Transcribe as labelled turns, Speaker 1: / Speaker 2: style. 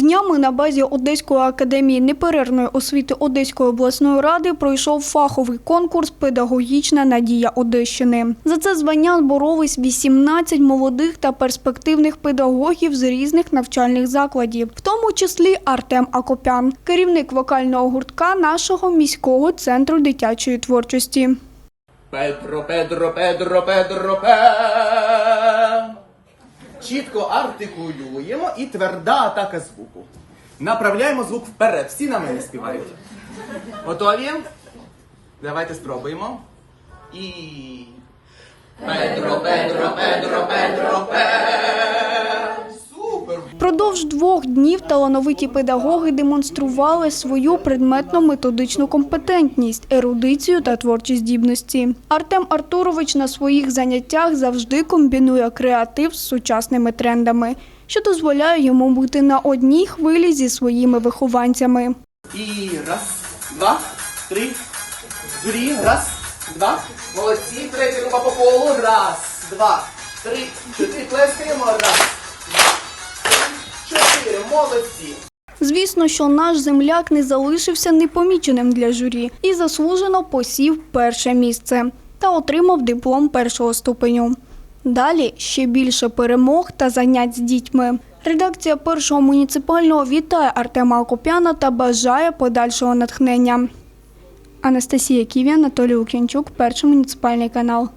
Speaker 1: Днями на базі Одеської академії неперервної освіти Одеської обласної ради пройшов фаховий конкурс Педагогічна надія Одещини. За це звання боролись 18 молодих та перспективних педагогів з різних навчальних закладів, в тому числі Артем Акопян, керівник вокального гуртка нашого міського центру дитячої творчості.
Speaker 2: Педро, Педро, Педро, Педро, Пе. Чітко артикулюємо і тверда атака звуку. Направляємо звук вперед. Всі на мене співають. Готові? Давайте спробуємо. І. Педро, Педро, Педро, Педро, Пе. Супер!
Speaker 1: Продовж двох днів талановиті педагоги демонстрували свою предметно-методичну компетентність, ерудицію та творчі здібності. Артем Артурович на своїх заняттях завжди комбінує креатив з сучасними трендами, що дозволяє йому бути на одній хвилі зі своїми вихованцями.
Speaker 2: І раз, два, три, дві, раз, два. Молодці, третя рука по колу. Раз, два, три, чотири. Молодці.
Speaker 1: Звісно, що наш земляк не залишився непоміченим для журі і заслужено посів перше місце та отримав диплом першого ступеню. Далі ще більше перемог та занять з дітьми. Редакція першого муніципального вітає Артема Акопяна та бажає подальшого натхнення. Анастасія Ківі, Анатолій Лук'янчук, перший муніципальний канал.